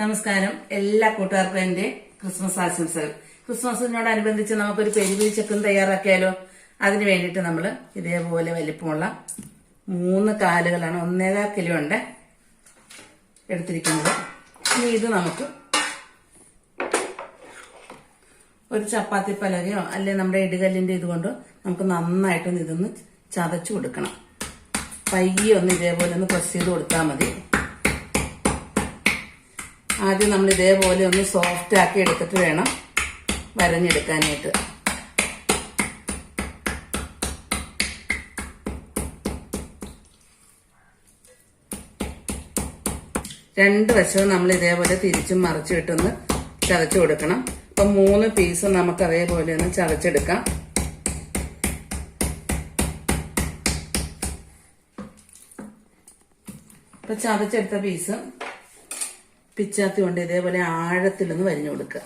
നമസ്കാരം. എല്ലാ കൂട്ടുകാർക്കും എന്റെ ക്രിസ്മസ് ആശംസകൾ. ക്രിസ്മസിനോടനുബന്ധിച്ച് നമുക്കൊരു പെരുവിരി ചക്കും തയ്യാറാക്കിയാലോ? അതിന് വേണ്ടിയിട്ട് നമ്മൾ ഇതേപോലെ വലിപ്പമുള്ള മൂന്ന് കാലുകളാണ് ഒന്നേകാൽ കിലോ ഉണ്ട് എടുത്തിരിക്കുന്നത്. ഇനി ഇത് നമുക്ക് ഒരു ചപ്പാത്തി പലകയോ അല്ലെ നമ്മുടെ ഇടുകല്ലിന്റെ ഇതുകൊണ്ട് നമുക്ക് നന്നായിട്ടൊന്ന് ഇതൊന്ന് ചതച്ചു കൊടുക്കണം. പയ്യെ ഒന്ന് ഇതേപോലെ ഒന്ന് പ്രസ് ചെയ്ത് കൊടുത്താൽ മതി. ആദ്യം നമ്മൾ ഇതേപോലെ ഒന്ന് സോഫ്റ്റ് ആക്കി എടുത്തിട്ട് വേണം വരഞ്ഞെടുക്കാനായിട്ട്. രണ്ട് വശവും നമ്മൾ ഇതേപോലെ തിരിച്ചും മറിച്ചും ഇട്ടൊന്ന് ചതച്ചു കൊടുക്കണം. അപ്പൊ മൂന്ന് പീസ് നമുക്ക് അതേപോലെ ഒന്ന് ചതച്ചെടുക്കാം. അപ്പൊ ചതച്ചെടുത്ത പീസ് പിച്ചാത്തി കൊണ്ട് ഇതേപോലെ ആഴത്തിലൊന്ന് വരിഞ്ഞു കൊടുക്കുക.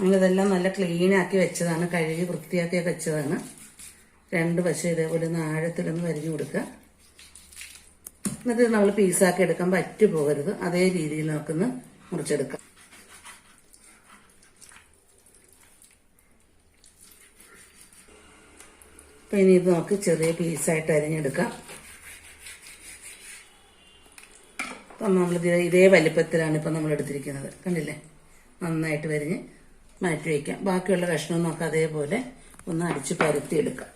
നമ്മളിതെല്ലാം നല്ല ക്ലീനാക്കി വെച്ചതാണ് കഴുകി വൃത്തിയാക്കി വെച്ചതാണ്. രണ്ട് വശം ഇതേപോലെ ഒന്ന് ആഴത്തിലൊന്ന് വരിഞ്ഞു കൊടുക്കുക. എന്നിട്ട് നമ്മൾ പീസാക്കി എടുക്കാൻ പറ്റു പോകരുത് അതേ രീതിയിൽ നമുക്കൊന്ന് മുറിച്ചെടുക്കാം. അപ്പൊ ഇനി ഇത് നമുക്ക് ചെറിയ പീസായിട്ട് അരിഞ്ഞെടുക്കാം. അപ്പം നമ്മൾ ഇതേ വലിപ്പത്തിലാണ് ഇപ്പം നമ്മൾ എടുത്തിരിക്കുന്നത്. കണ്ടില്ലേ? നന്നായിട്ട് വരിഞ്ഞ് മാറ്റി വയ്ക്കാം. ബാക്കിയുള്ള കഷ്ണം നമുക്ക് അതേപോലെ ഒന്ന് അടിച്ച് പരത്തിയെടുക്കാം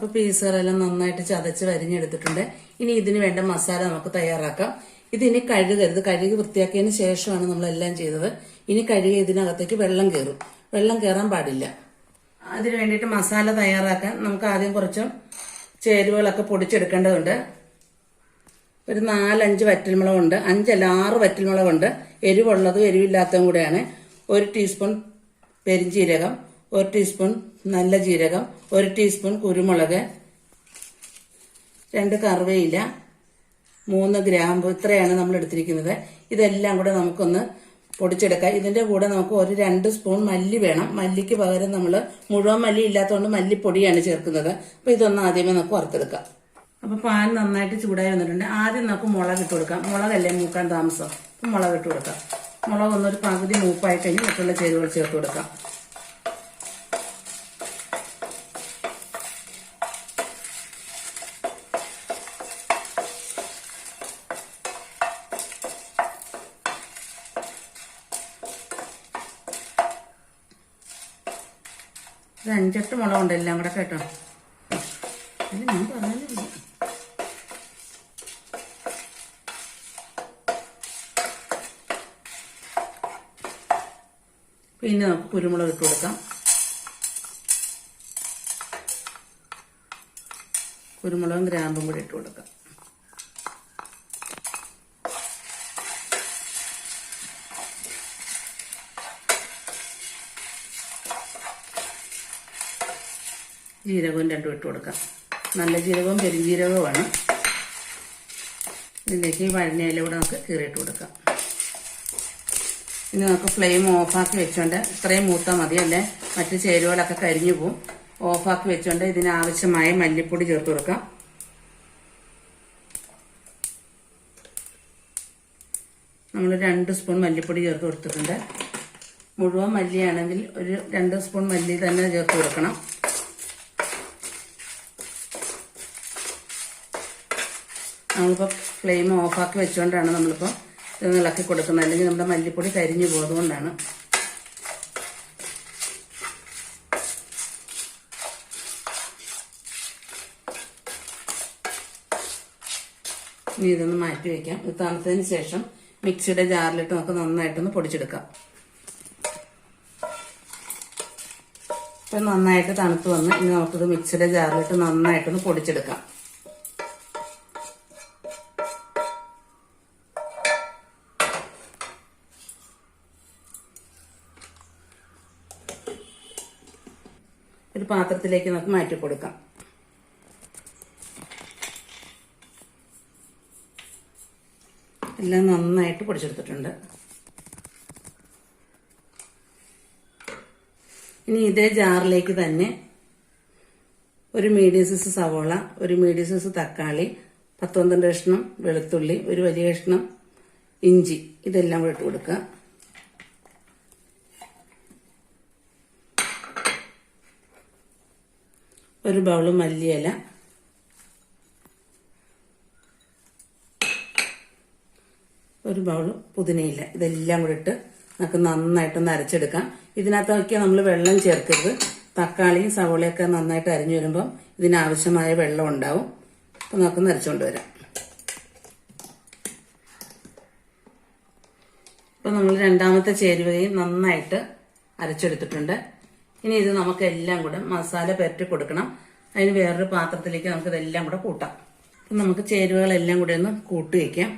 അപ്പൊ പീസുകളെല്ലാം നന്നായിട്ട് ചതച്ച് വരിഞ്ഞെടുത്തിട്ടുണ്ട്. ഇനി ഇതിന് വേണ്ട മസാല നമുക്ക് തയ്യാറാക്കാം. ഇതിനി കഴുകരുത്. കഴുകി വൃത്തിയാക്കിയതിന് ശേഷമാണ് നമ്മളെല്ലാം ചെയ്തത്. ഇനി കഴുകി ഇതിനകത്തേക്ക് വെള്ളം കയറും വെള്ളം കയറാൻ പാടില്ല. അതിന് വേണ്ടിയിട്ട് മസാല തയ്യാറാക്കാൻ നമുക്ക് ആദ്യം കുറച്ച് ചേരുവകളൊക്കെ പൊടിച്ചെടുക്കേണ്ടതുണ്ട്. ഒരു നാലഞ്ച് വറ്റൽമുളകുണ്ട്. അഞ്ചല്ല ആറ് വറ്റൽമുളകുണ്ട്. എരിവുള്ളതും എരിവില്ലാത്തതും കൂടെയാണ്. ഒരു ടീസ്പൂൺ പെരിഞ്ജീരകം ഒരു ടീസ്പൂൺ നല്ല ജീരകം ഒരു ടീസ്പൂൺ കുരുമുളക് രണ്ട് കറുവയില മൂന്ന് ഗ്രാമ്പ് ഇത്രയാണ് നമ്മൾ എടുത്തിരിക്കുന്നത്. ഇതെല്ലാം കൂടെ നമുക്കൊന്ന് പൊടിച്ചെടുക്കാം. ഇതിന്റെ കൂടെ നമുക്ക് ഒരു രണ്ട് സ്പൂൺ മല്ലി വേണം. മല്ലിക്ക് പകരം നമ്മൾ മുഴുവൻ മല്ലി ഇല്ലാത്തതുകൊണ്ട് മല്ലിപ്പൊടിയാണ് ചേർക്കുന്നത്. അപ്പോൾ ഇതൊന്ന് ആദ്യമേ നമുക്ക് വറുത്തെടുക്കാം. അപ്പോൾ പാൻ നന്നായിട്ട് ചൂടായി വന്നിട്ടുണ്ട്. ആദ്യം നമുക്ക് മുളക് ഇട്ട് കൊടുക്കാം. മുളകല്ലേ മൂക്കാൻ താമസം? മുളക് ഇട്ട് കൊടുക്കാം. മുളക് ഒന്നൊരു പകുതി മൂപ്പായി കഴിഞ്ഞ് മറ്റുള്ള ചേരുവകൾ ചേർത്ത് കൊടുക്കാം ഒരു അഞ്ചെട്ട് മുളകുണ്ട് എല്ലാം കൂടെ കേട്ടോ പിന്നെ നമുക്ക് കുരുമുളക് ഇട്ട് കൊടുക്കാം. കുരുമുളകും ഗ്രാമ്പും കൂടി ഇട്ട് കൊടുക്കാം. ജീരകവും രണ്ടും ഇട്ട് കൊടുക്കാം. നല്ല ജീരകവും പെരുംജീരകവുമാണ്. ഇതിലേക്ക് ഈ വഴഞ്ഞയില കൂടെ നമുക്ക് കീറിയിട്ട് കൊടുക്കാം. ഇനി നമുക്ക് ഫ്ലെയിം ഓഫാക്കി വെച്ചോണ്ട് ഇത്രയും മൂത്താൽ മതി അല്ലേ? മറ്റ് ചേരുവകളൊക്കെ കരിഞ്ഞു പോവും. ഓഫാക്കി വെച്ചോണ്ട് ഇതിനാവശ്യമായ മല്ലിപ്പൊടി ചേർത്ത് കൊടുക്കാം. നമ്മൾ രണ്ട് സ്പൂൺ മല്ലിപ്പൊടി ചേർത്ത് കൊടുത്തിട്ടുണ്ട്. മുഴുവൻ മല്ലിയാണെങ്കിൽ ഒരു രണ്ട് സ്പൂൺ മല്ലി തന്നെ ചേർത്ത് കൊടുക്കണം. നമ്മളിപ്പോൾ ഫ്ലെയിം ഓഫാക്കി വെച്ചുകൊണ്ടാണ് നമ്മളിപ്പോൾ ഇത് ഇളക്കി കൊടുക്കുന്നത്. അല്ലെങ്കിൽ നമ്മുടെ മല്ലിപ്പൊടി കരിഞ്ഞു പോയതുകൊണ്ടാണ് ഇനി ഇതൊന്ന് മാറ്റി വയ്ക്കാം ഇത് തണുത്തതിന് ശേഷം മിക്സിയുടെ ജാറിലിട്ട് നമുക്ക് നന്നായിട്ടൊന്ന് പൊടിച്ചെടുക്കാം. ഇപ്പം നന്നായിട്ട് തണുത്ത് വന്ന് ഇനി നമുക്കിത് മിക്സിയുടെ ജാറിലിട്ട് നന്നായിട്ടൊന്ന് പൊടിച്ചെടുക്കാം. പാത്രത്തിലേക്ക് നമുക്ക് മാറ്റി കൊടുക്കാം. എല്ലാം നന്നായിട്ട് പൊടിച്ചെടുത്തിട്ടുണ്ട്. ഇനി ഇതേ ജാറിലേക്ക് തന്നെ ഒരു മീഡിയം സൈസ് സവോള ഒരു മീഡിയം സൈസ് തക്കാളി പത്തൊമ്പത് കഷ്ണം വെളുത്തുള്ളി ഒരു വലിയ കഷ്ണം ഇഞ്ചി ഇതെല്ലാം കൂടെ ഇട്ട് കൊടുക്കുക. ഒരു ബൗൾ മല്ലിയില. ഒരു ബൗൾ പുതിനയില. ഇതെല്ലാം കൂടി ഇട്ട് നമുക്ക് നന്നായിട്ടൊന്ന് അരച്ചെടുക്കാം. ഇതിനകത്തൊക്കെ നമ്മൾ വെള്ളം ചേർക്കരുത്. തക്കാളിയും സവോളയൊക്കെ നന്നായിട്ട് അരിഞ്ഞു വരുമ്പം ഇതിനാവശ്യമായ വെള്ളം ഉണ്ടാവും. അപ്പം നമുക്ക് അരച്ചുകൊണ്ട് വരാം. ഇപ്പം നമ്മൾ രണ്ടാമത്തെ ചേരുവയും നന്നായിട്ട് അരച്ചെടുത്തിട്ടുണ്ട്. ഇനി ഇത് നമുക്ക് എല്ലാം കൂടെ മസാല പെരട്ടി കൊടുക്കണം. അതിന് വേറൊരു പാത്രത്തിലേക്ക് നമുക്ക് ഇതെല്ലാം കൂടെ കൂട്ടാം. അപ്പം നമുക്ക് ചേരുവകളെല്ലാം കൂടെ ഒന്ന് കൂട്ടി വയ്ക്കാം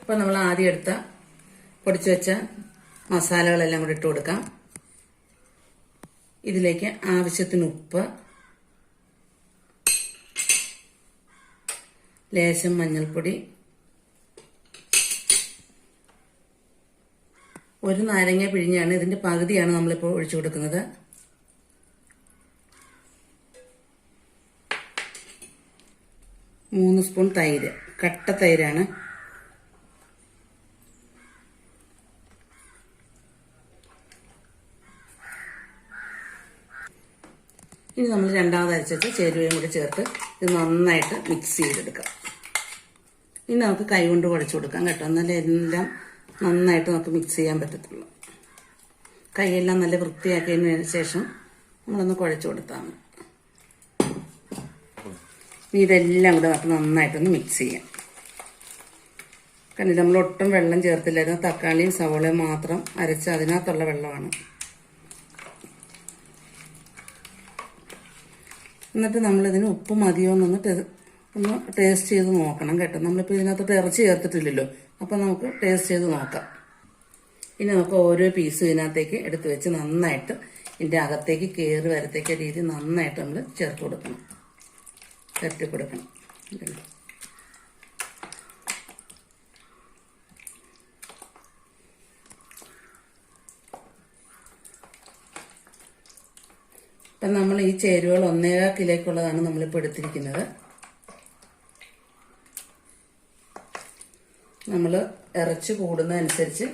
അപ്പം നമ്മൾ ആദ്യം എടുത്ത പൊടിച്ചു വെച്ച മസാലകളെല്ലാം കൂടി ഇട്ട് കൊടുക്കാം. ഇതിലേക്ക് ആവശ്യത്തിന് ഉപ്പ് ലേശം മഞ്ഞൾപ്പൊടി ഒരു നാരങ്ങ പിഴിഞ്ഞാണ് ഇതിന്റെ പകുതിയാണ് നമ്മളിപ്പോൾ ഒഴിച്ചു കൊടുക്കുന്നത്. മൂന്ന് സ്പൂൺ തൈര്. കട്ട തൈരാണ്. ഇനി നമ്മൾ രണ്ടാമത് അരച്ചിട്ട് ചേരുവയും കൂടി ചേർത്ത് ഇത് നന്നായിട്ട് മിക്സ് ചെയ്തെടുക്കാം. ഇനി നമുക്ക് കൈ കൊണ്ട് കുഴച്ചു കൊടുക്കാം കേട്ടോ. എന്നാലേ എല്ലാം നന്നായിട്ട് നമുക്ക് മിക്സ് ചെയ്യാൻ പറ്റത്തുള്ളൂ. കൈയെല്ലാം നല്ല വൃത്തിയാക്കിയതിന് ശേഷം നമ്മളൊന്ന് കുഴച്ചു കൊടുത്താൽ മതി. ഇതെല്ലാം കൂടെ നമുക്ക് നന്നായിട്ടൊന്ന് മിക്സ് ചെയ്യാം. കണ്ടില്ല നമ്മൾ ഒട്ടും വെള്ളം ചേർത്തില്ലായിരുന്നു. തക്കാളിയും സവോളയും മാത്രം അരച്ച് അതിനകത്തുള്ള വെള്ളമാണ്. എന്നിട്ട് നമ്മളിതിന് ഉപ്പ് മതിയോ എന്നൊന്ന് ഒന്ന് ടേസ്റ്റ് ചെയ്ത് നോക്കണം കേട്ടോ. നമ്മളിപ്പോൾ ഇതിനകത്തോട്ട് ഇറച്ചി ചേർത്തിട്ടില്ലല്ലോ. അപ്പം നമുക്ക് ടേസ്റ്റ് ചെയ്ത് നോക്കാം. ഇനി നമുക്ക് ഓരോ പീസും ഇതിനകത്തേക്ക് എടുത്ത് വെച്ച് നന്നായിട്ട് ഇതിന്റെ അകത്തേക്ക് കയറി വരത്തേക്ക രീതി നന്നായിട്ട് നമ്മൾ ചേർത്ത് കൊടുക്കണം. ചേർത്തി കൊടുക്കണം. ഇപ്പം നമ്മൾ ഈ ചേരുവകൾ ഒന്നേകാ കിലോയ്ക്കുള്ളതാണ് നമ്മളിപ്പോൾ എടുത്തിരിക്കുന്നത്. നമ്മൾ ഇറച്ചി കൂടുന്നതനുസരിച്ച്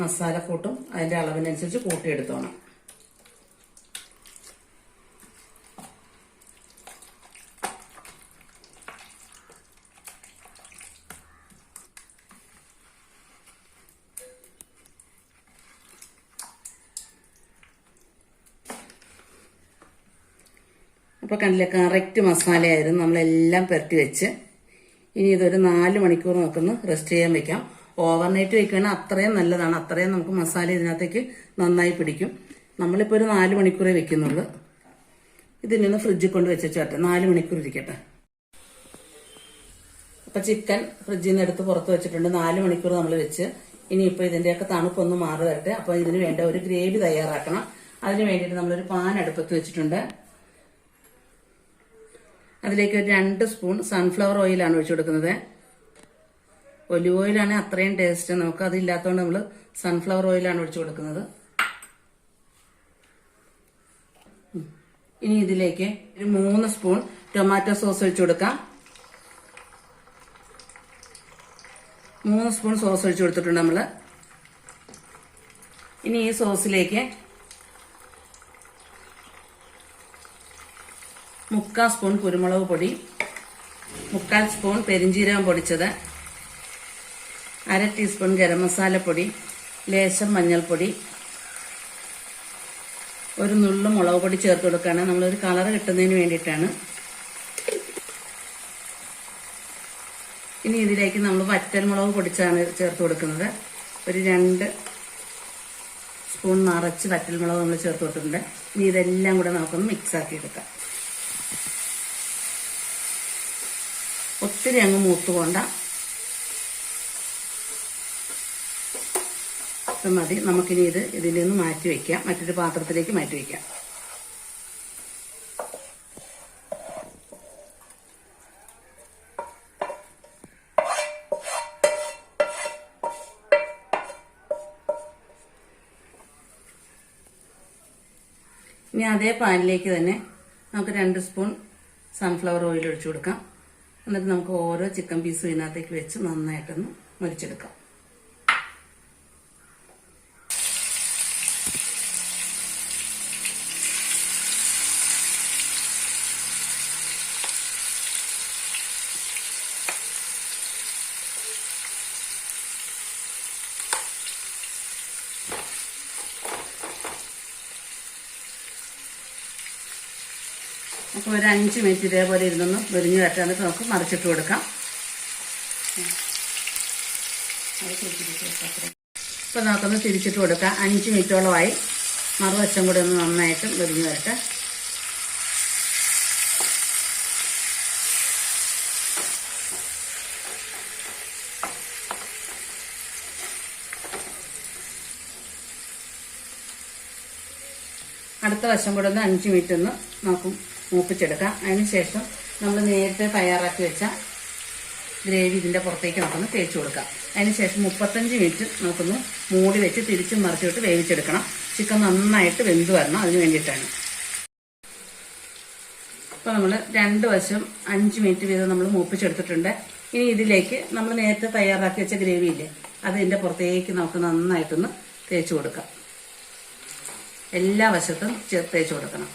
മസാല കൂട്ടും അതിന്റെ അളവിനനുസരിച്ച് കൂട്ടിയെടുത്തോണം. അപ്പോൾ കണ്ടില്ലേ കറക്റ്റ് മസാലയായിരുന്നു. നമ്മളെല്ലാം പുരട്ടി വെച്ച്. ഇനി ഇതൊരു നാല് മണിക്കൂർ നോക്കുന്നു റെസ്റ്റ് ചെയ്യാൻ വെക്കാം. ഓവർനൈറ്റ് വെക്കുകയാണെങ്കിൽ അത്രയും നല്ലതാണ്. അത്രയും നമുക്ക് മസാല ഇതിനകത്തേക്ക് നന്നായി പിടിക്കും. നമ്മളിപ്പോൾ ഒരു നാല് മണിക്കൂറേ വെക്കുന്നുള്ളൂ. ഇതിനൊന്ന് ഫ്രിഡ്ജിൽ കൊണ്ട് വെച്ചേച്ചോട്ടെ നാല് മണിക്കൂർ ഇരിക്കട്ടെ. അപ്പൊ ചിക്കൻ ഫ്രിഡ്ജിൽ നിന്ന് എടുത്ത് പുറത്ത് വെച്ചിട്ടുണ്ട്. നാല് മണിക്കൂർ നമ്മൾ വെച്ച്. ഇനിയിപ്പോൾ ഇതിന്റെയൊക്കെ തണുപ്പൊന്ന് മാറി വരട്ടെ. അപ്പോൾ ഇതിന് വേണ്ട ഒരു ഗ്രേവി തയ്യാറാക്കണം. അതിന് വേണ്ടിയിട്ട് നമ്മളൊരു പാൻ അടുപ്പത്ത് വെച്ചിട്ടുണ്ട്. അതിലേക്ക് ഒരു രണ്ട് സ്പൂൺ സൺഫ്ലവർ ഓയിലാണ് ഒഴിച്ചു കൊടുക്കുന്നത്. ഒലിവ് ഓയിലാണ് അത്രയും ടേസ്റ്റ് നമുക്ക് അതില്ലാത്തതുകൊണ്ട് നമ്മൾ സൺഫ്ലവർ ഓയിലാണ് ഒഴിച്ചു കൊടുക്കുന്നത്. ഇനി ഇതിലേക്ക് ഒരു മൂന്ന് സ്പൂൺ ടൊമാറ്റോ സോസ് ഒഴിച്ചു കൊടുക്കാം. മൂന്ന് സ്പൂൺ സോസ് ഒഴിച്ചു കൊടുത്തിട്ടുണ്ട് നമ്മൾ ഇനി ഈ സോസിലേക്ക് മുക്കാൽ സ്പൂൺ കുരുമുളക് പൊടി മുക്കാൽ സ്പൂൺ പെരിഞ്ചീരകം പൊടിച്ചത് അര ടീസ്പൂൺ ഗരം മസാലപ്പൊടി ലേശം മഞ്ഞൾപ്പൊടി ഒരു നുള്ളു മുളക് പൊടി ചേർത്ത് കൊടുക്കുകയാണ്. നമ്മളൊരു കളർ കിട്ടുന്നതിന് വേണ്ടിയിട്ടാണ്. ഇനി ഇതിലേക്ക് നമ്മൾ വറ്റൽമുളക് പൊടിച്ചാണ് ചേർത്ത് കൊടുക്കുന്നത്. ഒരു രണ്ട് സ്പൂൺ നിറച്ച് വറ്റൽമുളക് നമ്മൾ ചേർത്ത് കൊടുത്തിട്ടുണ്ട്. ഇനി ഇതെല്ലാം കൂടെ നമുക്കൊന്ന് മിക്സാക്കി എടുക്കാം. ഒത്തിരി അങ്ങ് മൂത്ത് പോണ്ട. ഇത് മതി. നമുക്കിനി ഇത് ഇതിൽ നിന്ന് മാറ്റി വെക്കാം. മറ്റൊരു പാത്രത്തിലേക്ക് മാറ്റി വെക്കാം. ഇനി അതേ പാനിലേക്ക് തന്നെ നമുക്ക് രണ്ട് സ്പൂൺ സൺഫ്ലവർ ഓയിൽ ഒഴിച്ചു കൊടുക്കാം. എന്നിട്ട് നമുക്ക് ഓരോ ചിക്കൻ പീസും ഇതിനകത്തേക്ക് വെച്ച് നന്നായിട്ടൊന്ന് മുരിച്ചെടുക്കാം. അപ്പോൾ ഒരു അഞ്ച് മിനിറ്റ് ഇതേപോലെ ഇരുന്നൊന്ന് മുരിഞ്ഞ് വരട്ടെ നമുക്ക് മറിച്ചിട്ട് കൊടുക്കാം. ഇപ്പോൾ നമുക്കൊന്ന് തിരിച്ചിട്ട് കൊടുക്കാം. അഞ്ച് മിനിറ്റോളമായി. മറുവശം കൂടെ ഒന്ന് നന്നായിട്ട് മുരിഞ്ഞ് വരട്ടെ. അടുത്ത വശം കൂടെ ഒന്ന് അഞ്ച് മിനിറ്റ് ഒന്ന് നമുക്ക് മൂപ്പിച്ചെടുക്കാം. അതിനുശേഷം നമ്മൾ നേരത്തെ തയ്യാറാക്കി വെച്ച ഗ്രേവി ഇതിന്റെ പുറത്തേക്ക് നമുക്കൊന്ന് തേച്ച് കൊടുക്കാം. അതിനുശേഷം മുപ്പത്തഞ്ച് മിനിറ്റ് നമുക്കൊന്ന് മൂടി വെച്ച് തിരിച്ചും മറിച്ചിട്ട് വേവിച്ചെടുക്കണം. ചിക്കൻ നന്നായിട്ട് വെന്ത് വരണം അതിന് വേണ്ടിയിട്ടാണ്. അപ്പോൾ നമ്മൾ രണ്ട് വശം അഞ്ച് മിനിറ്റ് വീതം നമ്മൾ മൂപ്പിച്ചെടുത്തിട്ടുണ്ട്. ഇനി ഇതിലേക്ക് നമ്മൾ നേരത്തെ തയ്യാറാക്കി വെച്ച ഗ്രേവി ഇല്ലേ അത് ഇതിന്റെ പുറത്തേക്ക് നമുക്ക് നന്നായിട്ടൊന്ന് തേച്ച് കൊടുക്കാം. എല്ലാ വശത്തും തേച്ച് കൊടുക്കണം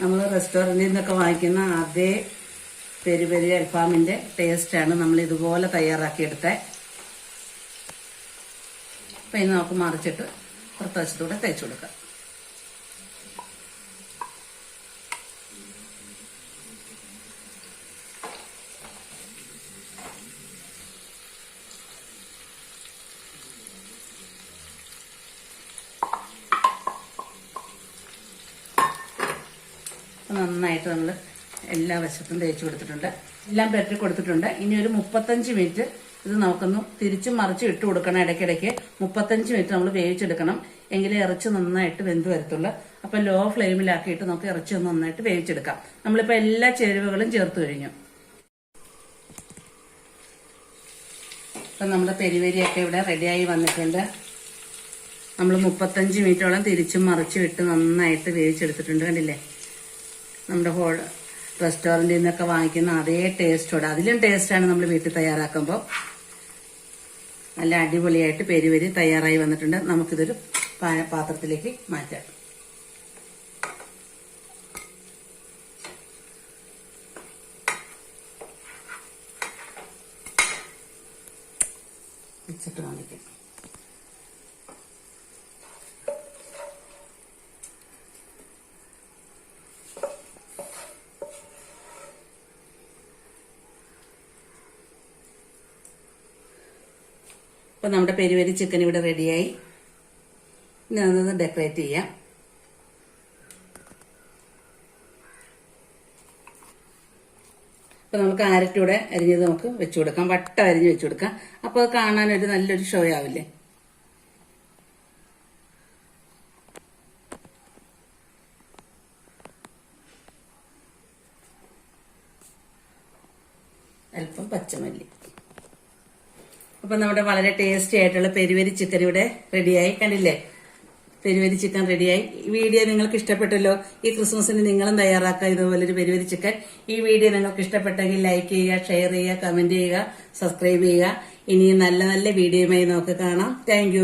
നമ്മൾ റെസ്റ്റോറന്റിൽ നിന്നൊക്കെ വാങ്ങിക്കുന്ന അതേ പെരി പെരി അൽഫാമിന്റെ ടേസ്റ്റാണ് നമ്മൾ ഇതുപോലെ തയ്യാറാക്കിയെടുത്തത് അപ്പം ഇത് നമുക്ക് മറിച്ചിട്ട് പുറത്ത് തേച്ച് കൊടുക്കാം അപ്പൊ നന്നായിട്ട് നമ്മൾ എല്ലാ വശത്തും തേച്ച് കൊടുത്തിട്ടുണ്ട്. എല്ലാം പെരട്ടി കൊടുത്തിട്ടുണ്ട്. ഇനി ഒരു മുപ്പത്തഞ്ച് മിനിറ്റ് ഇത് നമുക്കൊന്ന് തിരിച്ചും മറിച്ചും ഇട്ട് കൊടുക്കണം ഇടയ്ക്കിടയ്ക്ക്. മുപ്പത്തഞ്ച് മിനിറ്റ് നമ്മൾ വേവിച്ചെടുക്കണം. എങ്കിലേ ഇറച്ചി നന്നായിട്ട് വെന്ത് വരത്തുള്ളൂ. അപ്പൊ ലോ ഫ്ലെയിമിലാക്കിയിട്ട് നമുക്ക് ഇറച്ചി ഒന്ന് നന്നായിട്ട് വേവിച്ചെടുക്കാം. നമ്മളിപ്പോൾ എല്ലാ ചേരുവകളും ചേർത്ത് കഴിഞ്ഞു. അപ്പൊ നമ്മുടെ പെരിവരിയൊക്കെ ഇവിടെ റെഡിയായി വന്നിട്ടുണ്ട്. നമ്മൾ മുപ്പത്തഞ്ച് മിനിറ്റോളം തിരിച്ചും മറിച്ചും ഇട്ട് നന്നായിട്ട് വേവിച്ചെടുത്തിട്ടുണ്ട് കണ്ടില്ലേ? നമ്മുടെ ഹോൾ റെസ്റ്റോറന്റിൽ നിന്നൊക്കെ വാങ്ങിക്കുന്ന അതേ ടേസ്റ്റോടെ. അതിലും ടേസ്റ്റാണ് നമ്മൾ വീട്ടിൽ തയ്യാറാക്കുമ്പോൾ നല്ല അടിപൊളിയായിട്ട് പെരുവരി തയ്യാറായി വന്നിട്ടുണ്ട്. നമുക്കിതൊരു പാത്രത്തിലേക്ക് മാറ്റാം. അപ്പം നമ്മുടെ പെരുവരി ചിക്കൻ ഇവിടെ റെഡിയായി ഇനി അതൊന്ന് ഡെക്കറേറ്റ് ചെയ്യാം. അപ്പം നമുക്ക് ആരറ്റ് കൂടെ അരിഞ്ഞത് നമുക്ക് വെച്ചു കൊടുക്കാം. വട്ടം അരിഞ്ഞ് വെച്ചു കൊടുക്കാം. അപ്പോൾ അത് കാണാൻ ഒരു നല്ലൊരു ഷോ ആവില്ലേ? അല്പം പച്ചമല്ലി. അപ്പൊ നമ്മുടെ വളരെ ടേസ്റ്റി ആയിട്ടുള്ള പെരുവരി ചിക്കൻ ഇവിടെ റെഡിയായി കണ്ടില്ലേ? പെരുവരി ചിക്കൻ റെഡിയായി ഈ വീഡിയോ നിങ്ങൾക്ക് ഇഷ്ടപ്പെട്ടല്ലോ? ഈ ക്രിസ്മസിന് നിങ്ങളും തയ്യാറാക്കുക. ഇതുപോലെ ഒരു പെരുവരി ചിക്കൻ ഈ വീഡിയോ നിങ്ങൾക്ക് ഇഷ്ടപ്പെട്ടെങ്കിൽ ലൈക്ക് ചെയ്യുക ഷെയർ ചെയ്യുക കമന്റ് ചെയ്യുക സബ്സ്ക്രൈബ് ചെയ്യുക. ഇനിയും നല്ല നല്ല വീഡിയോയുമായി നമുക്ക് കാണാം. താങ്ക്